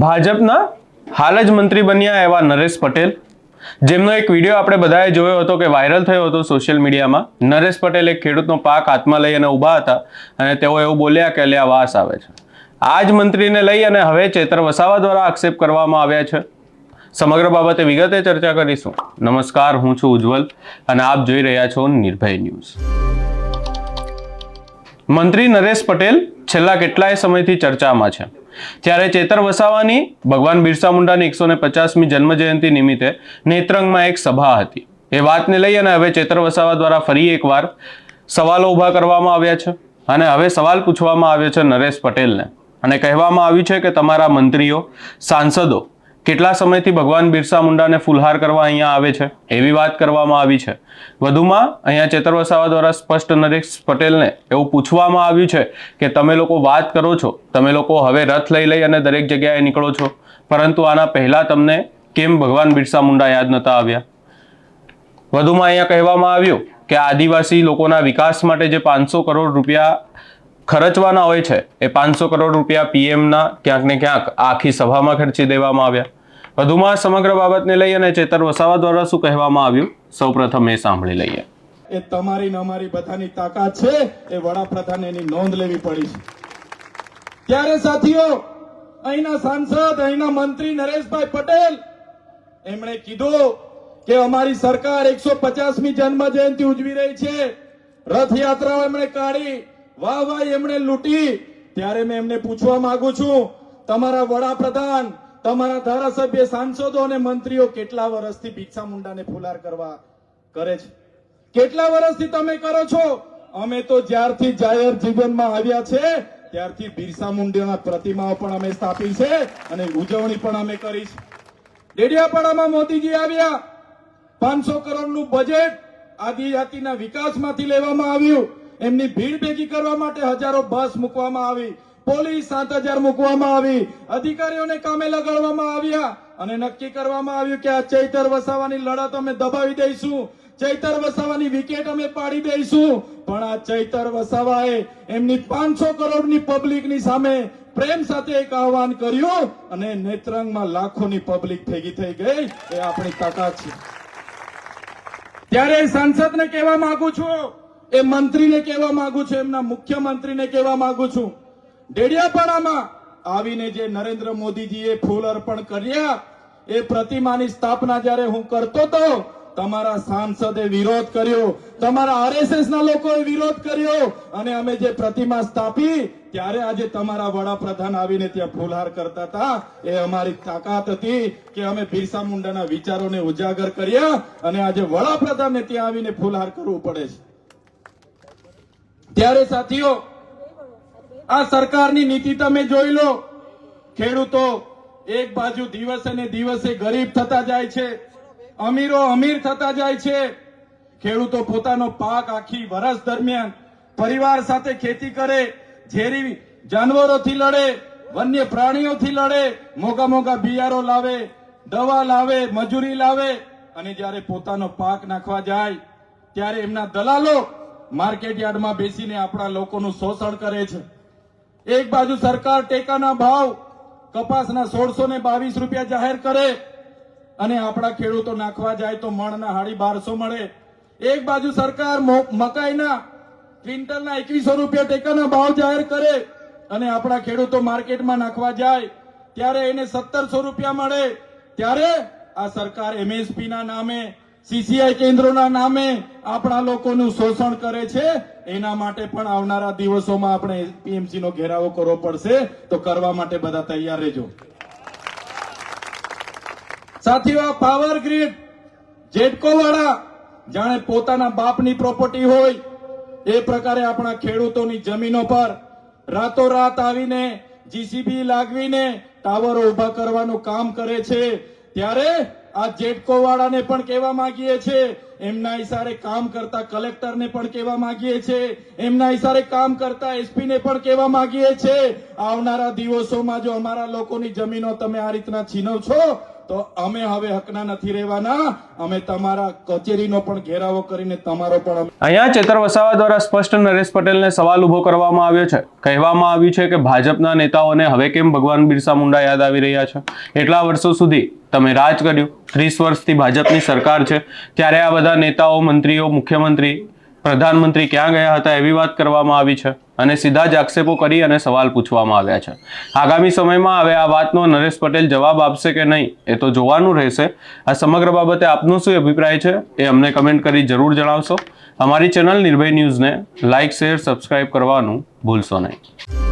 ભાજપના હાલ જ મંત્રી બન્યા એવા નરેશ પટેલ. જેમનો એક વીડિયો આપણે બધાએ જોયો હતો કે વાયરલ થયો હતો સોશિયલ મીડિયામાં. નરેશ પટેલ એક ખેડૂતનો પાક હાથમાં લઈ અને ઊભા હતા અને તેઓ એવું બોલ્યા કે અલ્યા વાસ આવે છે. આ જ મંત્રીને લઈ અને હવે ચેતર વસાવા દ્વારા આક્ષેપ કરવામાં આવ્યા છે. સમગ્ર બાબતે વિગતે ચર્ચા કરીશું. નમસ્કાર, હું છું ઉજ્જવલ અને આપ જોઈ રહ્યા છો નિર્ભય ન્યૂઝ. મંત્રી નરેશ પટેલ છેલ્લા કેટલાય સમયથી ચર્ચામાં છે. ત્યારે ચેતર વસાવાની ભગવાન બિરસા મુંડાની એકસો ને પચાસમી જન્મજયંતિ નિમિત્તે નેત્રંગમાં એક સભા હતી. એ વાતને લઈ અને હવે ચેતર વસાવા દ્વારા ફરી એકવાર સવાલો ઊભા કરવામાં આવ્યા છે અને હવે સવાલ પૂછવામાં આવ્યો છે નરેશ પટેલને. અને કહેવામાં આવ્યું છે કે તમારા મંત્રીઓ, સાંસદો કેટલા સમયથી ભગવાન બિરસા મુંડાને ફુલહાર કરવા અહીંયા આવે છે? એવી વાત કરવામાં આવી છે. વધુમાં અહીંયા ચેતર વસાવા દ્વારા સ્પષ્ટ નરેશ પટેલને એવું પૂછવામાં આવ્યું છે કે તમે લોકો વાત કરો છો, તમે લોકો હવે રથ લઈ લઈ અને દરેક જગ્યાએ નીકળો છો. પરંતુ આના પહેલાં તમને કેમ ભગવાન બિરસા મુંડા યાદ નહોતા આવ્યા? વધુમાં અહીંયા કહેવામાં આવ્યું કે આદિવાસી લોકોના વિકાસ માટે જે પાંચસો કરોડ રૂપિયા ખર્ચવાના હોય છે, એ પાંચસો કરોડ રૂપિયા પીએમના ક્યાંક ને ક્યાંક આખી સભામાં ખર્ચી દેવામાં આવ્યા. વધુમાં સમગ્ર બાબતને લઈ અને ચેતર વસાવા દ્વારા શું કહેવામાં આવ્યું? સૌપ્રથમ એ સાંભળી લઈએ. એ તમારી ને અમારી બધાની તાકાત છે, એ વડાપ્રધાન એની નોંધ લેવી પડી છે. ત્યારે સાથીઓ, અહીંના સાંસદ, અહીંના મંત્રી નરેશભાઈ પટેલ, એમણે કીધું કે અમારી સરકાર એકસો પચાસમી જન્મ જયંતિ ઉજવી રહી છે. રથયાત્રાઓ એમણે કાઢી. વાહ વાહ, એમણે લૂંટી. ત્યારે મેં એમને પૂછવા માંગુ છું, તમારા વડાપ્રધાન, તમારા ધારાસભ્ય, સાંસદો અને મંત્રીઓ કેટલા વર્ષથી ભિક્ષા મુંડાને ફુલાર કરવા કરે છે? કેટલા વર્ષથી તમે કરો છો? અમે તો જ્યારથી જાહેર જીવનમાં આવ્યા છે, ત્યારથી બિરસા મુંડાના પ્રતિમાઓ પણ અમે સ્થાપી છે અને ઉજવણી પણ અમે કરી છે. ડેડિયાપાડામાં મોદીજી આવ્યા. પાંચસો કરોડનું બજેટ આદિજાતિના વિકાસમાંથી લેવામાં આવ્યું. એમની ભીડ ભેગી કરવા માટે હજારો બસ મૂકવામાં આવી, પોલીસ સાત મૂકવામાં આવી, અધિકારીઓને કામે લગાડવામાં આવ્યા અને નક્કી કરવામાં આવ્યું કે આ ચૈતર વસાવાની લડત અમે દબાવી દઈશું, ચૈતર વસાવાની વિકેટ અમે પાડી દઈશું, પણ આ ચૈતર વસાવાએ એમની પાંચસો કરોડની પબ્લિકની સામે પ્રેમ સાથે એક આહવાન કર્યું અને નેત્રંગમાં લાખોની પબ્લિક ભેગી થઈ ગઈ. એ આપણી તાકાત છે. ત્યારે સાંસદને કહેવા માંગુ છું એ મંત્રીને કહેવા માંગુ છું, એમના મુખ્યમંત્રીને કહેવા માંગુ છું. ડેડિયાપાડામાં આવીને જે નરેન્દ્ર મોદીજીએ ફૂલ અર્પણ કર્યા, એ પ્રતિમાની સ્થાપના જ્યારે હું કરતો તો તમારા સાંસદે વિરોધ કર્યો, તમારા આરએસએસ ના લોકોએ વિરોધ કર્યો, અને અમે જે પ્રતિમા સ્થાપી, ત્યારે આજે તમારા વડાપ્રધાન આવીને ત્યાં ફૂલહાર કરતા હતા. એ અમારી તાકાત હતી કે અમે બિરસા મુંડાના વિચારોને ઉજાગર કર્યા, અને આજે વડાપ્રધાનને ત્યાં આવીને ફૂલહાર કરવું પડે છે. ત્યારે સાથીઓ, આ સરકારની નીતિ તમે જોઈ લો. ખેડૂતો એક બાજુ દિવસે ને દિવસે ગરીબ થતા જાય છે, અમીરો અમીર થતા જાય છે. ખેડૂતો પોતાનો પાક આખી વરસ દરમિયાન પરિવાર સાથે ખેતી કરે, ઝેરી જાનવરોથી લડે, વન્ય પ્રાણીઓથી લડે, મોગા મોગા બિયારો લાવે, દવા લાવે, મજૂરી લાવે. અને જ્યારે પોતાનો પાક નાખવા જાય, ત્યારે એમના દલાલો માર્કેટ યાર્ડમાં બેસીને આપણા લોકોનું શોષણ કરે છે. એક બાજુ સરકાર ટેકાના ભાવ કપાસના સોળસો બાવીસ રૂપિયા જાહેર કરે અને આપણા ખેડૂતો નાખવા જાય તો મણના હાડી બારસો મળે. એક બાજુ સરકાર મકાઈના, ક્વિન્ટલના એકવીસો રૂપિયા ટેકાના ભાવ જાહેર કરે અને આપણા ખેડૂતો માર્કેટમાં નાખવા જાય, ત્યારે એને સત્તરસો રૂપિયા મળે. ત્યારે આ સરકાર એમએસપી ના નામે સીસીઆઈ કેન્દ્રોના નામે આપણા લોકોનું શોષણ કરે છે. એના માટે પણ આવનારા દિવસોમાં આપણે પીએમસી નો ઘેરાવો કરવો પડશે. તો કરવા માટે બધા તૈયાર રહેજો. સાથીઓ, આ પાવર ગ્રીડ જેટકો વાળા જાણે પોતાના બાપની પ્રોપર્ટી હોય, એ પ્રકારે આપણા ખેડૂતોની જમીનો પર રાતોરાત આવીને જીસીબી લાગવીને ટાવરો ઊભા કરવાનું કામ કરે છે. ત્યારે આ જેટકો વાળાને પણ કહેવા માંગીએ છીએ એમના હિસારે કામ કરતા કલેક્ટરને પણ કહેવા માંગીએ છીએ એમના ઈશારે કામ કરતા એસપી ને પણ કહેવા માંગીએ છીએ આવનારા દિવસોમાં જો અમારા લોકોની જમીનો તમે આ રીતના છીનવ છો, તો અમે હવે હકના નથી રહેવાના. અમે તમારા કચેરીનો પણ ઘેરાવો કરીને તમારો પણ અહીંયા ચેતર વસાવા દ્વારા સ્પષ્ટ નરેશ પટેલને સવાલ ઊભો કરવામાં આવ્યો છે. કહેવામાં આવ્યું છે કે ભાજપના નેતાઓને હવે કેમ ભગવાન બિરસા મુંડા યાદ આવી રહ્યા છે? એટલા વર્ષો સુધી તમે રાજ કર્યું. ત્રીસ વર્ષથી ભાજપની સરકાર છે. ત્યારે આ બધા નેતાઓ, મંત્રીઓ, મુખ્યમંત્રી, પ્રધાનમંત્રી ક્યાં ગયા હતા એવી વાત કરવામાં આવી છે. અને સીધા જ આક્ષેપો કરી અને સવાલ પૂછવામાં આવ્યા છે. આગામી સમયમાં હવે આ વાતનો નરેશ પટેલ જવાબ આપશે કે નહીં, એ તો જોવાનું રહેશે. આ સમગ્ર બાબતે આપનો શું અભિપ્રાય છે, એ અમને કમેન્ટ કરી જરૂર જણાવશો. અમારી ચેનલ નિર્ભય ન્યૂઝને લાઇક શેર, સબસ્ક્રાઇબ કરવાનું ભૂલશો નહીં.